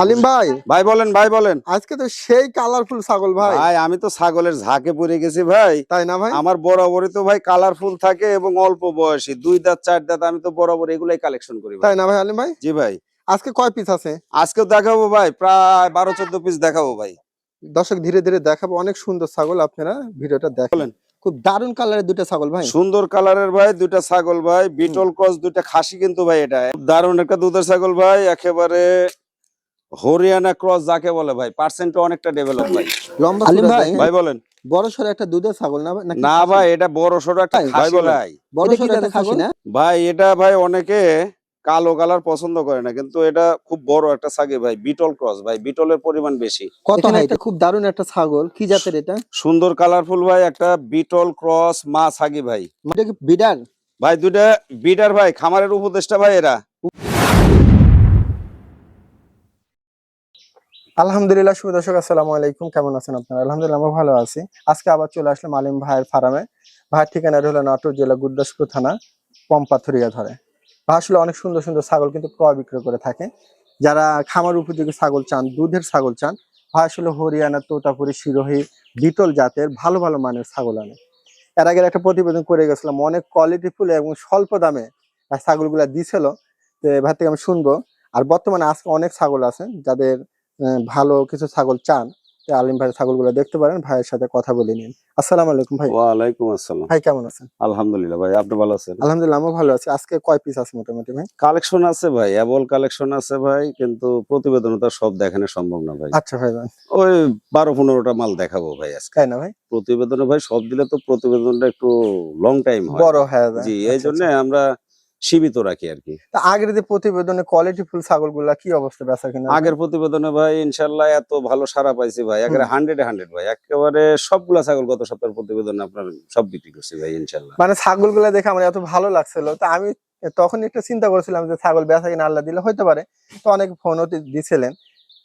আলিম ভাই ভাই বলেন ভাই বলেন। আজকে তো সেই কালারফুল ছাগল ভাই। ভাই আমি তো ছাগলের ঝাঁকে পড়ে গেছি ভাই। তাই না ভাই? আমার বরাবরই তো ভাই কালারফুল থাকে এবং অল্প বয়সী। দুই দাঁত চার দাঁত আমি তো বরাবর এগুলাই কালেকশন করি তাই না ভাই আলিম ভাই? জি ভাই। আজকে কয় পিস আছে? আজকেও দেখাবো ভাই প্রায় বারো চোদ্দ পিস দেখাবো ভাই। দর্শক ধীরে ধীরে দেখাবো। অনেক সুন্দর ছাগল আপনারা ভিডিওটা দেখেন। বলেন। খুব দারুণ কালারের দুটো ছাগল ভাই। সুন্দর কালারের ভাই দুইটা ছাগল ভাই। বিটল ক্রস দুইটা খাসি কিন্তু ভাই এটা। দারুণ একটা দুধের ছাগল ভাই একেবারে হরিয়ানা ক্রস যাকে বলে ভাই পার্সেন্ট অনেকটা ডেভেলপ ভাই। লম্বা ভাই, ভাই। বলেন। বড় সড়ো একটা দুধের ছাগল না নাকি? না ভাই এটা বড় সড়ো একটা ভাই বলে ভাই। বড় এটা একটা খাসি না? ভাই এটা ভাই অনেকে কালো কালার পছন্দ করে না কিন্তু এটা খুব বড় একটা ছাগি ভাই বিটল ক্রস ভাই বিটলের পরিমাণ বেশি। কত? একটা খুব দারুণ একটা ছাগল কি জাতের এটা? সুন্দর কালারফুল ভাই একটা বিটল ক্রস মা ছাগি ভাই। এটা কি বিডার? ভাই দুইটা বিটার ভাই খামারের উপদেষ্টা ভাই এরা। আলহামদুলিল্লাহ, শুভ দর্শক, আসসালামু আলাইকুম। কেমন আছেন আপনারা? আলহামদুলিল্লাহ আমরা ভালো আছি। আজকে আবার চলে আসলাম আলিম ভাইয়ের ফার্মে। ভাইয়ের ঠিকানা হলো নাটোর জেলা গুরদাসপুর থানা, পম্পাথুরিয়া ধরে। ভাই আসলে অনেক সুন্দর সুন্দর ছাগল কিন্তু ক্রয় বিক্রয় করে থাকে। যারা খামার উপযোগী ছাগল চান, দুধের ছাগল চান, ভাই আসলে হরিয়ানা, তোতাপুরি, শিরোহী, বিটল জাতের ভালো ভালো মানের ছাগল আনে। এর আগে একটা প্রতিবেদন করে গেছিলাম, অনেক কোয়ালিটিফুল এবং স্বল্প দামে ছাগলগুলা দিছিল। তো ভাই থেকে আমি শুনব। আর বর্তমানে আজকে অনেক ছাগল আছে যাদের ভালো কিছু ছাগল চান আলিম ভাই ছাগলগুলো দেখতে পারেন ভাইয়ের সাথে কথা বলে নিন। আসসালামু আলাইকুম ভাই। ওয়ালাইকুম আসসালাম। ভাই কেমন আছেন? আলহামদুলিল্লাহ ভাই আপনি ভালো আছেন? আলহামদুলিল্লাহ আমি ভালো আছি। আজকে কয় পিস আছে মোটামুটি ভাই? কালেকশন আছে ভাই অ্যাবল কালেকশন আছে ভাই কিন্তু প্রতিবেদন তো সব দেখানো সম্ভব না ভাই। আচ্ছা ভাই ভাই। ওই বারো পনেরোটা মাল দেখাবো ভাই আজকে। তাই না ভাই? প্রতিবেদনে ভাই সব দিলে তো প্রতিবেদনটা একটু লং টাইম হয়। বড় হয়ে জি আচ্ছা, এই জন্য আমরা সীমিত রাখি আর কি। তা আগের যে প্রতিবেদনে কোয়ালিটি ফুল ছাগলগুলা কি অবস্থা বেচা কিনা? আগের প্রতিবেদনে ভাই ইনশাল্লাহ এত ভালো সারা পাইছি ভাই। একেবারে হান্ড্রেড হান্ড্রেড ভাই। একেবারে সবগুলা ছাগল গত সপ্তাহের প্রতিবেদনে আপনার সব বিক্রি করছি ভাই ইনশাল্লাহ মানে ছাগলগুলা দেখে আমার এত ভালো লাগছিল। তো আমি তখন একটা চিন্তা করেছিলাম যে ছাগল বেচা কিনা আল্লাহ দিলে হইতে পারে। তো অনেক ফোনও দিছিলেন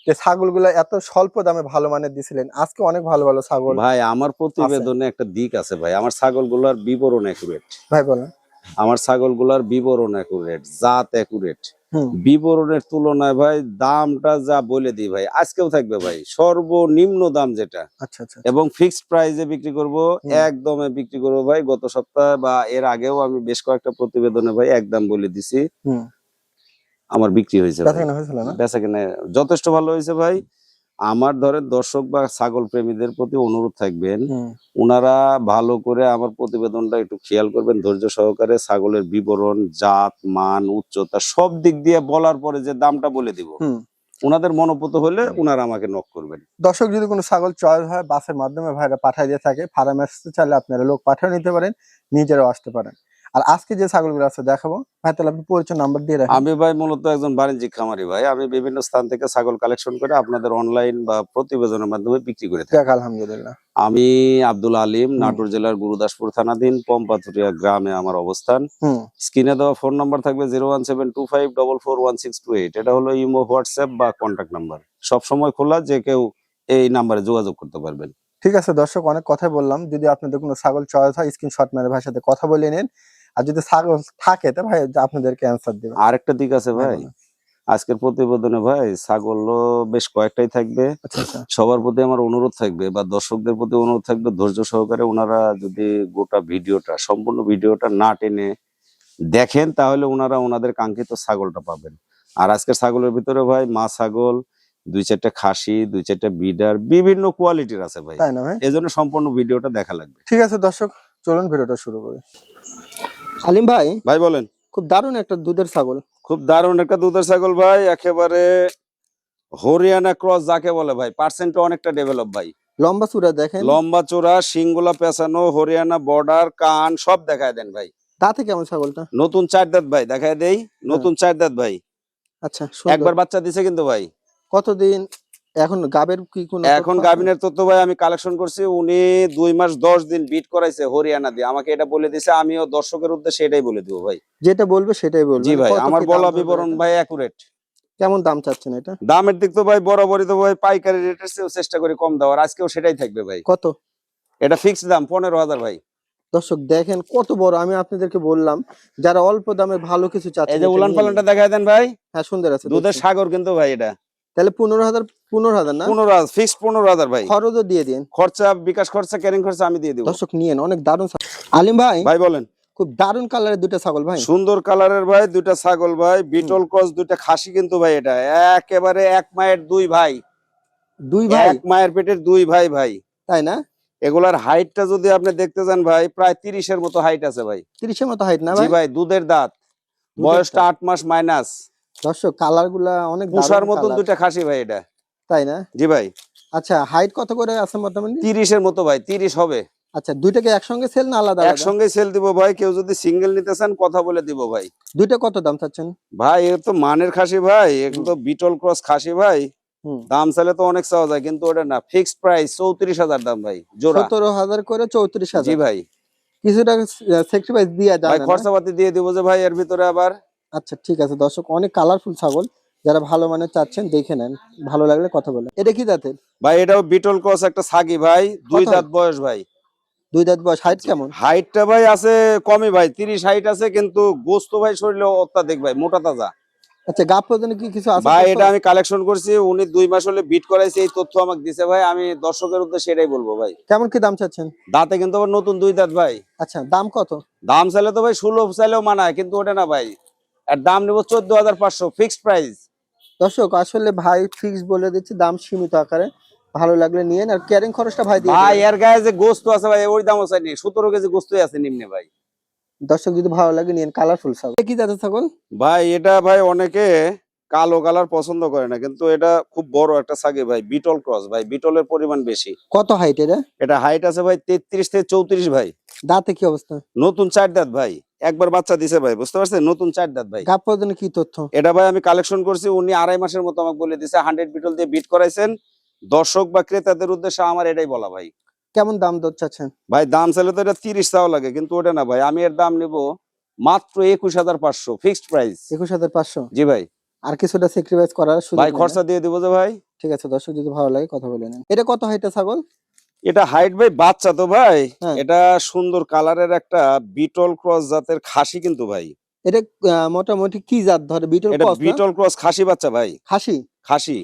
যে ছাগলগুলা এত স্বল্প দামে ভালো মানের দিছিলেন। আজকে অনেক ভালো ভালো ছাগল ভাই আমার প্রতিবেদনে একটা দিক আছে ভাই। আমার ছাগলগুলার বিবরণ অ্যাকুরেট ভাই বলেন। আমার ছাগলগুলার বিবরণ অ্যাকুরেট জাত অ্যাকুরেট হুম। বিবরণের তুলনায় ভাই দামটা যা বলে দিই ভাই আজকেও থাকবে ভাই সর্বনিম্ন দাম যেটা। আচ্ছা আচ্ছা। এবং ফিক্সড প্রাইসে বিক্রি করব একদমে বিক্রি করব ভাই গত সপ্তাহে বা এর আগেও আমি বেশ কয়েকটা প্রতিবেদনে ভাই একদম বলে দিছি। আমার বিক্রি হয়েছে বেচা। কিনা যথেষ্ট ভালো হয়েছে ভাই। আমার ধরেন দর্শক বা ছাগল প্রেমীদের প্রতি অনুরোধ থাকবেন ওনারা ভালো করে আমার প্রতিবেদনটা একটু খেয়াল করবেন ধৈর্য সহকারে ছাগলের বিবরণ জাত মান উচ্চতা সব দিক দিয়ে বলার পরে যে দামটা বলে দিব ওনাদের মনোপুত হলে ওনারা আমাকে নক করবেন। দর্শক যদি কোনো ছাগল চয়েস হয় বাসের মাধ্যমে ভাইরা পাঠিয়ে দিয়ে থাকে ফার্মে আসতে চাইলে আপনারা লোক পাঠিয়ে নিতে পারেন নিজেরাও আসতে পারেন। আর আজকে যে ছাগলগুলো আছে দেখাবো। ভাই তাহলে আপনি পরিচয় নাম্বার দিয়ে রাখেন। আমি ভাই মূলত একজন বাণিজ্যিক খামারি ভাই। আমি বিভিন্ন স্থান থেকে ছাগল কালেকশন করে আপনাদের অনলাইন বা প্রতিবেদনের মাধ্যমে বিক্রি করে থাকি। আলহামদুলিল্লাহ। আমি আব্দুল আলিম নাটোর জেলার গুরুদাসপুর থানাধীন পম্পাথুরিয়া গ্রামে আমার অবস্থান। স্ক্রিনে দেওয়া ফোন নাম্বার থাকবে zero one seven two five double four one six two eight এটা হলো ইমো হোয়াটসঅ্যাপ বা কন্ট্যাক্ট নাম্বার সব সময় খোলা যে কেউ এই নাম্বারে যোগাযোগ করতে পারবেন। ঠিক আছে দর্শক অনেক কথাই বললাম। যদি আপনাদের কোনো ছাগল চয়েস হয় স্ক্রিনশট মেরে ভাইয়ের সাথে কথা বলে নিন। আর যদি ছাগল থাকে তো ভাই আপনাদেরকে অ্যান্সার দিবেন আরেকটা দিক আছে ভাই আজকের প্রতিবেদনে ভাই ছাগলও বেশ কয়েকটাই থাকবে। আচ্ছা আচ্ছা। সবার প্রতি আমার অনুরোধ থাকবে বা দর্শকদের প্রতি অনুরোধ থাকবে ধৈর্য সহকারে ওনারা যদি গোটা ভিডিওটা সম্পূর্ণ ভিডিওটা না টেনে দেখেন তাহলে ওনারা ওনাদের কাঙ্ক্ষিত ছাগলটা পাবেন। আর আজকের ছাগলের ভিতরে ভাই মা ছাগল দুই চারটা খাসি দুই চারটা বিডার বিভিন্ন কোয়ালিটির আছে ভাই। তাই না ভাই? এজন্য সম্পূর্ণ ভিডিওটা দেখা লাগবে। ঠিক আছে দর্শক চলুন ভিডিওটা শুরু করি। আলিম ভাই? ভাই বলেন। খুব দারুণ একটা দুধের ছাগল। খুব দারুণ একটা দুধের ছাগল ভাই। একেবারে হরিয়ানা ক্রস যাকে বলে ভাই। পার্সেন্ট অনেকটা ডেভেলপ ভাই। লম্বা চূড়া দেখেন। লম্বা চোরা শিংগুলা পেঁচানো হরিয়ানা বর্ডার কান সব দেখায় দেন ভাই। দাঁতে কেমন ছাগলটা? নতুন চার দাঁত ভাই। দেখায় দেই। নতুন চার দাঁত ভাই। আচ্ছা একবার বাচ্চা দিছে কিন্তু ভাই। কতদিন এখন গাবের কি কোনো এখন গাবিনের তথ্য ভাই আমি কালেকশন করছি উনি দুই মাস দশ দিন বিট করাইছে হরিয়ানা দিয়ে। আমাকে এটা বলে দিছে আমিও দর্শকের উদ্দেশ্যে এটাই বলে দিব ভাই। যেটা বলবে সেটাই বলবে। জি ভাই আমার বলা বিবরণ? ভাই অ্যাকুরেট কেমন দাম চাচ্ছেন এটা? দামের দিক তো ভাই বরাবরই তো ভাই পাইকারি রেটের চেয়েও চেষ্টা করি কম দেওয়ার আজকেও সেটাই থাকবে ভাই। কত? এটা ফিক্সড দাম পনেরো হাজার ভাই। দর্শক দেখেন কত বড় আমি আপনাদেরকে বললাম যারা অল্প দামে ভালো কিছু চাচ্ছেন এই যে উলান পালানটা। দেখায় দেন ভাই। হ্যাঁ সুন্দর আছে দুধের সাগর কিন্তু ভাই এটা। তাহলে পনেরো হাজার পনেরো হাজার না? পনেরো হাজার ফিক্সড পনেরো হাজার ভাই। খরচও দিয়ে দিন। খরচা বিকাশ খরচা ক্যারিং খরচা আমি দিয়ে দিব। দর্শক নিয়েন অনেক দারুণ আলিম ভাই ভাই বলেন। খুব দারুণ কালারের দুটো ছাগল ভাই। সুন্দর কালারের ভাই দুইটা ছাগল ভাই বিটল ক্রস দুইটা খাসি কিন্তু ভাই এটা। একেবারে এক মায়ের দুই ভাই। দুই ভাই? এক মায়ের পেটের দুই ভাই ভাই। তাই না? এগুলার হাইটটা যদি আপনি দেখতে যান ভাই প্রায় তিরিশের মতো হাইট আছে ভাই। তিরিশের মতো হাইট না ভাই? ভাই দুধের দাঁত। বয়সটা আট মাস মাইনাস। দর্শক কালারগুলা অনেক পুষার মতন দুইটা খাসি ভাই এটা। তাই না? জি ভাই। আচ্ছা হাইট কত করে আছে মোটামুটি? তিরিশের মতো ভাই তিরিশ হবে। আচ্ছা দুইটাকে একসঙ্গে সেল না আলাদা? একসঙ্গে সেল দিব ভাই কেউ যদি সিঙ্গেল নিতে চান কথা বলে দিব ভাই। দুইটা কত দাম চাচ্ছেন? ভাই এ তো মানের খাসি ভাই এগুলো তো বিটল ক্রস খাসি ভাই। দাম চাইলে তো অনেক চাওয়া যায় কিন্তু ওটা না ফিক্সড প্রাইস চৌত্রিশ হাজার দাম ভাই জোড়া। সতেরো হাজার করে চৌত্রিশ জি হাজার ভাই। কিছুটা স্যাক্রিফাইস দিয়ে ভাই যাবে খরচাপাতি দিয়ে দিব যে ভাই এর ভিতরে আবার আচ্ছা ঠিক আছে। দর্শক অনেক কালারফুল ছাগল। যারা ভালো মানের চাচ্ছেন দেখে নেন। ভালো লাগলে কথা বলেন। এটা কি দাঁতের ভাই এটাও বিটল ক্রস একটা সাগি ভাই। দুই দাঁত বয়স ভাই। দুই দাঁত বয়স। হাইট কেমন? হাইটটা ভাই আছে কমই ভাই। তিরিশ হাইট আছে কিন্তু গোস্ত ভাই শরীরে অত্যাধিক ভাই মোটা তাজা। আচ্ছা গাপ পর্যন্ত কি কিছু আছে? ভাই এটা আমি কালেকশন করছি। উনি দুই মাস হলে বিট করাইছে এই তথ্য আমাকে দিছে ভাই। আমি দর্শকের উদ্দেশ্যে এটাই বলব ভাই। কেমন কি দাম চাচ্ছেন? দাঁতে কিন্তু আবার নতুন দুই দাঁত ভাই। আচ্ছা দাম কত? দাম চাইলে তো ভাই সুলভ চাইলেও মানায় কিন্তু ওটা না ভাই। আর দাম নেব চোদ্দ হাজার পাঁচশো ফিক্সড প্রাইস দর্শক আসলে ভাই ফিক্স বলে দিচ্ছে দাম সীমিত আকারে। ভালো লাগলে নিয়ে আর ক্যারিং খরচটা ভাই দিয়ে ভাই এর গায়ে যে গোস্ত আছে ভাই ওই দামও চাইনি সতেরো কেজি গোস্তই আছে নিম্নে ভাই। দর্শক যদি ভালো লাগে নিয়ে কালারফুল ছাগল। কি জাতের ছাগল? ভাই এটা ভাই অনেকে কালো কালার পছন্দ করে না কিন্তু এটা খুব বড় একটা সাগে ভাই বিটল ক্রস ভাই বিটলের পরিমাণ বেশি। কত হাইট এটা? এটা হাইট আছে ভাই তেত্রিশ থেকে চৌত্রিশ ভাই। দাঁতে কি অবস্থা? নতুন চার দাঁত ভাই। একবার বাচ্চা দিছে ভাই বুঝতে পারছেন? নতুন চার দাঁত ভাই। গাপ পর্যন্ত কি তথ্য? এটা ভাই আমি কালেকশন করছি উনি আড়াই মাসের মতো আমাকে বলে দিছে হান্ড্রেড বিটল দিয়ে বিট করাইছেন। দর্শক বা ক্রেতাদের উদ্দেশ্যে আমার এটাই বলা ভাই। কেমন দাম চাচ্ছেন? ভাই দাম চাইলে তো এটা তিরিশ চাও লাগে কিন্তু ওটা না ভাই আমি এর দাম নিব মাত্র একুশ হাজার পাঁচশো ফিক্সড প্রাইস একুশ হাজার পাঁচশো? জি ভাই। আর কিছুটা স্যাক্রিফাইস করার ভাই খরচা দিয়ে দিব যে ভাই। ঠিক আছে দর্শক যদি ভালো লাগে কথা বলে নেন। এটা কত হাইটের ছাগল? এটা হাইট ভাই বাচ্চা তো ভাই। হ্যাঁ। এটা সুন্দর কালারের একটা বিটল ক্রস জাতের খাসি কিন্তু ভাই। এটা মোটামুটি কি জাত ধরে? বিটল ক্রস? বিটল ক্রস খাসি বাচ্চা ভাই। খাসি? খাসি।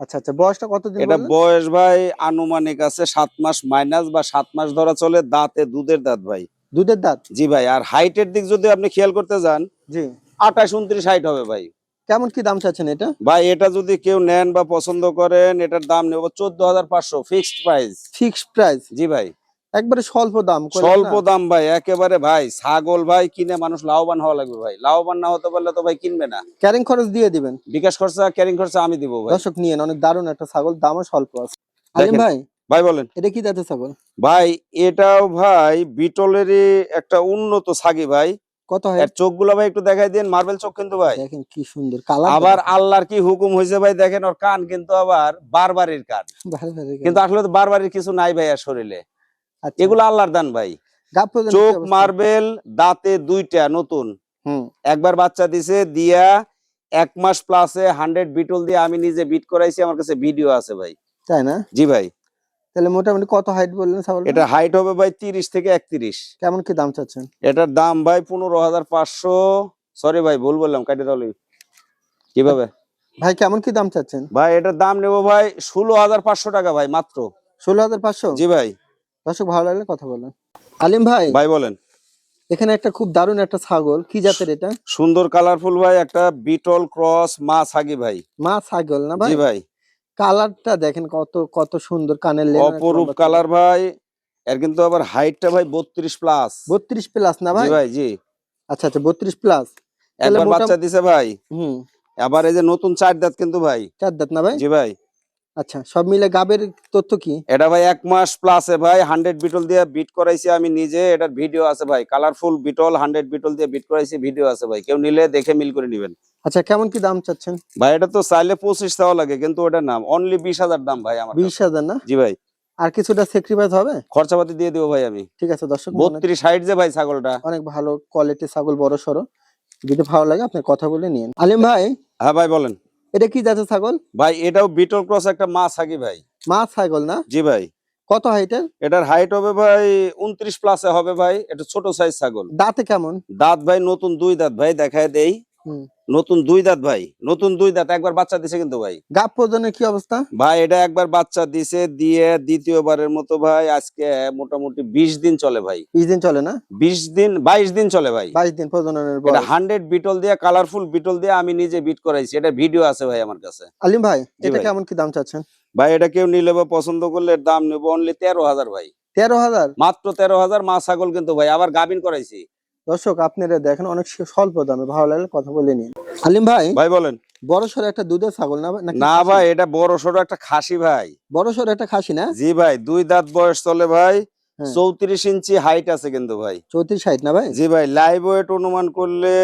আচ্ছা আচ্ছা বয়সটা কতদিন এটা বয়স ভাই আনুমানিক আছে সাত মাস মাইনাস বা সাত মাস ধরা চলে দাঁতে দুধের দাঁত ভাই। দুধের দাঁত? জি ভাই আর হাইটের দিক যদি আপনি খেয়াল করতে যান জি। আঠাশ উনত্রিশ হাইট হবে ভাই। কেমন কি দাম চাচ্ছেন এটা? ভাই এটা যদি কেউ নেন বা পছন্দ করেন এটার দাম নেব চোদ্দ হাজার পাঁচশো ফিক্সড প্রাইস ফিক্সড প্রাইস জি ভাই। একবারে স্বল্প দাম স্বল্প দাম ভাই একেবারে ভাই ছাগল ভাই কিনে মানুষ লাভবান হওয়া লাগবে ভাই। লাভবান না হতে পারলে তো ভাই কিনবে না। ক্যারিং খরচ দিয়ে দিবেন? বিকাশ খরচা ক্যারিং খরচা আমি দিব ভাই। দর্শক নিয়েন অনেক দারুণ একটা ছাগল দামও স্বল্প আছে। ভাই ভাই বলেন। এটা কি জাতের ছাগল? ভাই এটাও ভাই বিটলেরই একটা উন্নত ছাগি ভাই। কত হাইট চোখগুলো ভাই একটু দেখাই দিন মার্বেল চোখ কিন্তু ভাই। দেখেন কি সুন্দর কালার আবার আল্লাহর কি হুকুম হয়েছে ভাই দেখেন ওর কান কিন্তু আবার বারবারির কান। কিন্তু আসলে তো বারবারির কিছু নাই ভাই আর শরীরে এগুলো আল্লাহর দান ভাই। চোখ মার্বেল দাঁতে দুইটা নতুন। হুম। একবার বাচ্চা দিছে দিয়া এক মাস প্লাসে হান্ড্রেড বিটল দিয়ে আমি নিজে বিট করাইছি আমার কাছে ভিডিও আছে ভাই। তাই না? জি ভাই। তাহলে মোটামুটি কত হাইট বললেন ছাগল এটা হাইট হবে ভাই তিরিশ থেকে একত্রিশ। কেমন কি দাম চাচ্ছেন? এটার দাম ভাই পনেরো হাজার পাঁচশো। সরি ভাই ভুল বললাম কাটি তাহলে কীভাবে? ভাই কেমন কি দাম চাচ্ছেন? ভাই এটার দাম নেব ভাই ষোলো হাজার পাঁচশো টাকা ভাই মাত্র। ষোলো হাজার পাঁচশো? জি ভাই। দর্শক ভালো লাগলে কথা বলেন। আলিম ভাই ভাই বলেন। এখানে একটা খুব দারুণ একটা ছাগল কি জাতের এটা? সুন্দর কালারফুল ভাই একটা বিটল ক্রস মা ছাগি ভাই। মা ছাগল না ভাই? জি ভাই। কালারটা দেখেন কত কত সুন্দর কানের লেন অপরূপ কালার ভাই এর কিন্তু আবার হাইটটা ভাই বত্রিশ প্লাস বত্রিশ প্লাস না ভাই? জি ভাই জি। আচ্ছা আচ্ছা বত্রিশ প্লাস তাহলে একবার বাচ্চা দিছে ভাই। হুম। আবার এই যে নতুন চার দাঁত কিন্তু ভাই। চার দাঁত না ভাই? জি ভাই। আচ্ছা সব মিলে গাবের তথ্য কি? এটা ভাই এক মাস প্লাসে ভাই হান্ড্রেড বিটল দিয়ে বিট করাইছি আমি নিজে এটার ভিডিও আছে ভাই। কালারফুল বিটল হান্ড্রেড বিটল দিয়ে বিট করাইছি ভিডিও আছে ভাই। কেউ নিলে দেখে মিল করে নিবেন। আচ্ছা কেমন কি দাম চাচ্ছেন? ভাই এটা তো চাইলে পঁচিশ টাকা লাগে কিন্তু ওটার নাম অনলি বিশ হাজার দাম ভাই আমার বিশ হাজার না? জি ভাই। আর কিছুটা স্যাক্রিফাইস হবে? খরচাপাতি দিয়ে দিব ভাই আমি। ঠিক আছে দর্শক বত্রিশ হাইট যে ভাই ছাগলটা। অনেক ভালো কোয়ালিটি ছাগল বড় সড়ো। যদি ভালো লাগে আপনি কথা বলে নিন আলিম ভাই হ্যাঁ ভাই বলেন। এটা কি জাতের ছাগল? ভাই এটাও বিটল ক্রস একটা মা ছাগি ভাই। মা ছাগল না? জি ভাই। কত হাইটের এটার? হাইট হবে ভাই উনত্রিশ প্লাসে হবে ভাই এটা ছোট সাইজ ছাগল। দাঁতে কেমন? দাঁত ভাই নতুন দুই দাঁত ভাই দেখায় দেই। হুম। নতুন দুই দাঁত ভাই নতুন দুই দাঁত একবার বাচ্চা দিছে কিন্তু ভাই। গাপ প্রদানের কি অবস্থা? ভাই এটা একবার বাচ্চা দিছে দিয়ে দ্বিতীয়বারের মতো ভাই আজকে মোটামুটি বিশ দিন চলে ভাই। বিশ দিন চলে না? বিশ দিন বাইশ দিন চলে ভাই। বাইশ দিন প্রজননের এটা। হান্ড্রেড বিটল দিয়ে কালারফুল বিটল দিয়ে আমি নিজে বিট করাইছি। এটা ভিডিও আছে ভাই আমার কাছে। আলিম ভাই এটা কেমন কি দাম চাচ্ছেন? ভাই এটা কেউ নিলে বা পছন্দ করলে দাম নেব অনলি তেরো হাজার ভাই। তেরো হাজার? মাত্র তেরো হাজার মা ছাগল কিন্তু ভাই আবার গাবিন করাইছি। দর্শক আপনারা দেখেন অনেক স্বল্প দামে ভালো লাগলে কথা বলে নিন। আলিম ভাই ভাই বলেন। বড় সড়ো একটা দুধের ছাগল না না ভাই এটা বড় একটা খাসি ভাই। বড় সড়ো একটা খাসি না? জি ভাই দুই দাঁত বয়স চলে ভাই। হ্যাঁ। চৌত্রিশ ইঞ্চি হাইট আছে কিন্তু ভাই। চৌত্রিশ ষাট না ভাই? জি ভাই লাইভ ওয়েট অনুমান করলে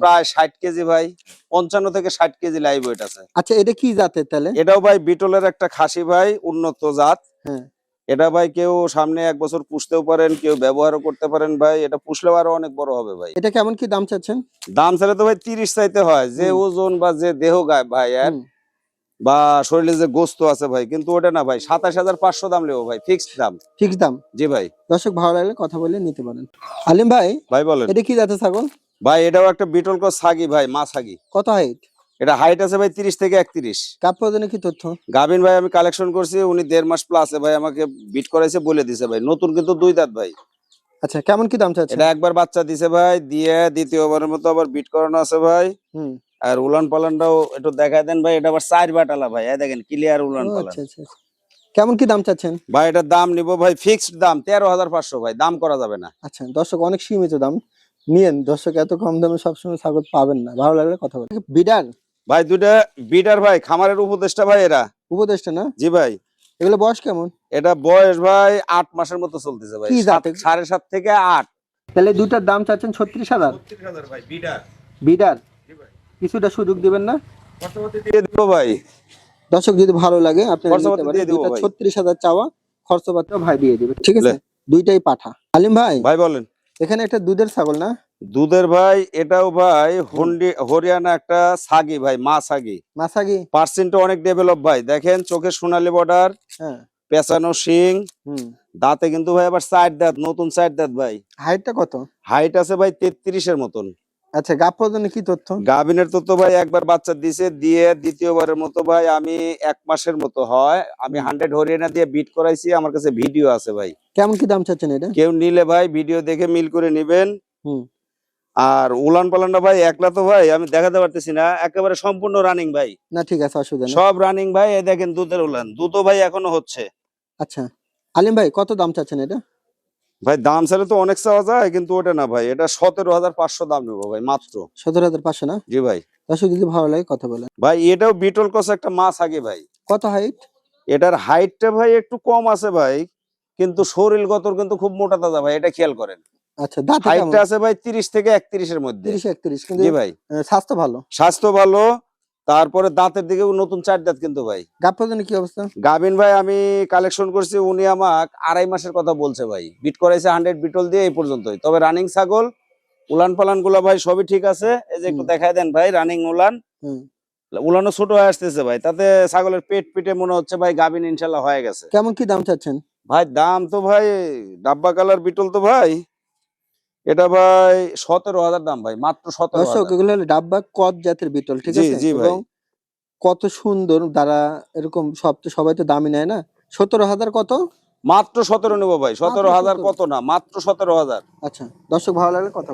প্রায় ষাট কেজি ভাই। পঞ্চান্ন থেকে ষাট কেজি লাইভ ওয়েট আছে। আচ্ছা এটা কি জাতের তাহলে? এটাও ভাই বিটলের একটা খাসি ভাই উন্নত জাত। হ্যাঁ। এটা ভাই কেউ সামনে এক বছর পুষতেও পারেন কেউ ব্যবহারও করতে পারেন ভাই। এটা পুষলেও আরও অনেক বড় হবে ভাই। এটা কেমন কি দাম চাচ্ছেন? দাম চাইলে তো ভাই তিরিশ চাইতে হয়। যে ওজন বা যে দেহ গায় ভাই হুম। বা শরীরে যে গোস্ত আছে ভাই কিন্তু ওটা না ভাই সাতাশ হাজার পাঁচশো দাম নেব ভাই ফিক্সড দাম। ফিক্সড দাম? জি ভাই। দর্শক ভালো লাগলে কথা বলে নিতে পারেন। আলিম ভাই ভাই বলেন। এটা কি জাতের ছাগল? ভাই এটাও একটা বিটল কস সাগি ভাই মা সাগি কত হাইট এটা হাইট আছে ভাই তিরিশ থেকে একত্রিশ। কাপ প্রদানের কি তথ্য? গাবিন ভাই আমি কালেকশন করছি উনি দেড় মাস প্লাস ভাই আমাকে বিট করাইছে বলে দিছে ভাই। নতুন কিন্তু দুই দাঁত ভাই। আচ্ছা কেমন কি দাম চাচ্ছেন? এটা একবার বাচ্চা দিছে ভাই দিয়ে দ্বিতীয়বারের মতো আবার বিট করানো আছে ভাই। হুম। আর উলান পালানটাও একটু দেখাই দেন ভাই এটা আবার চার বাটালা ভাই। এই দেখেন ক্লিয়ার উলান পালান। আচ্ছা আচ্ছা আচ্ছা। কেমন কি দাম চাচ্ছেন? ভাই এটার দাম নিব ভাই ফিক্সড দাম তেরো হাজার পাঁচশো ভাই। দাম করা যাবে না। আচ্ছা দর্শক অনেক সীমিত দাম। নিয়েন দর্শক এত কম দামে সবসময় ছাগল পাবেন না। ভালো লাগলে কথা বলেন বিডার ভাই দুইটা বিটার ভাই খামারের উপদেষ্টা ভাই এরা। উপদেষ্টা না? জি ভাই। এগুলো বয়স কেমন? এটা বয়স ভাই আট মাসের মতো চলতেছে ভাই? সাড়ে সাত থেকে আট। তাহলে দুটার দাম চাচ্ছেন ছত্রিশ হাজার? বিটার। বিডার কিছুটা সুযোগ দিবেন না? দিয়ে দিব ভাই। দর্শক যদি ভালো লাগে আপনি খরচাপাতি দিয়ে দিবো ছত্রিশ হাজার চাওয়া খরচপাতিও ভাই দিয়ে দিবে ঠিক আছে? দুইটাই পাঠা। আলিম ভাই? ভাই বলেন। এখানে একটা দুধের ছাগল না? দুধের ভাই এটাও ভাই হন্ডি হরিয়ানা একটা সাগি ভাই মা সাগি। মাসাগি পার্সেন্ট অনেক ডেভেলপ ভাই। দেখেন চোখে সোনালী বর্ডার হ্যাঁ। পেঁচানো শিং দাঁতে কিন্তু ভাই আবার সাইড দাঁত নতুন সাইড দাঁত ভাই। হাইটটা কত? হাইট আছে ভাই তেত্রিশের মতন। আচ্ছা গাপ প্রদানে কি তথ্য? গাভিনের তো তো ভাই একবার বাচ্চা দিছে দিয়ে দ্বিতীয়বারের মতো ভাই আমি এক মাসের মতো হয়। আমি হান্ড্রেড হরিয়ানা দিয়ে বিট করাইছি আমার কাছে ভিডিও আছে ভাই। কেমন কি দাম চাচ্ছেন এটা? কেউ নিলে ভাই ভিডিও দেখে মিল করে নিবেন। হুম। আর উলান পালানটা ভাই একলা তো ভাই আমি দেখাতে পারতেছি না। একেবারে সম্পূর্ণ রানিং ভাই। না ঠিক আছে অসুবিধা নেই। সব রানিং ভাই এই দেখেন দুধের উলান। দুধও ভাই এখনও হচ্ছে। আচ্ছা। আলিম ভাই কত দাম চাচ্ছেন এটা? ভাই দাম চাইলে তো অনেক চাওয়া যায় কিন্তু ওটা না ভাই এটা সতেরো হাজার পাঁচশো দাম নেব ভাই মাত্র। সতেরো হাজার পাঁচশো না? জি ভাই। দর্শক যদি ভালো লাগে কথা বলেন। ভাই এটাও বিটল কস একটা মাছ আগে ভাই। কত হাইট এটার হাইটটা ভাই একটু কম আছে ভাই কিন্তু শরীর গতর কিন্তু খুব মোটা তাজা ভাই এটা খেয়াল করেন। আচ্ছা দাঁত হাইটটা আছে ভাই তিরিশ থেকে একত্রিশের মধ্যে। তিরিশ একত্রিশ কিন্তু জি ভাই। স্বাস্থ্য ভালো? স্বাস্থ্য ভালো তারপরে দাঁতের দিকেও নতুন চার দাঁত কিন্তু ভাই। গাপ কি অবস্থা? গাবিন ভাই আমি কালেকশন করছি উনি আমাকে আড়াই মাসের কথা বলছে ভাই। বিট করাইছে হান্ড্রেড বিটল দিয়ে এই পর্যন্তই। তবে রানিং ছাগল উলান পালানগুলা ভাই সবই ঠিক আছে। এই যে একটু। দেখাই দেন ভাই রানিং উলান। উলানো ছোট হয়ে আসতেছে ভাই। তাতে ছাগলের পেট পিটে মনে হচ্ছে ভাই গাবিন ইনশাল্লাহ হয়ে গেছে। কেমন কি দাম চাচ্ছেন? ভাই দাম তো ভাই ডাব্বা কালার বিটল তো ভাই। এটা ভাই সতেরো হাজার দাম ভাই মাত্র সতেরো এগুলো হলো ডাব্বা কদ জাতের বিটল ঠিক আছে? জি ভাই। কত সুন্দর দ্বারা এরকম সব তো সবাই তো দামি নেয় না? সতেরো হাজার কত? মাত্র সতেরো নেব ভাই সতেরো হাজার কত না মাত্র সতেরো হাজার। আচ্ছা দর্শক ভালো লাগলে কথা।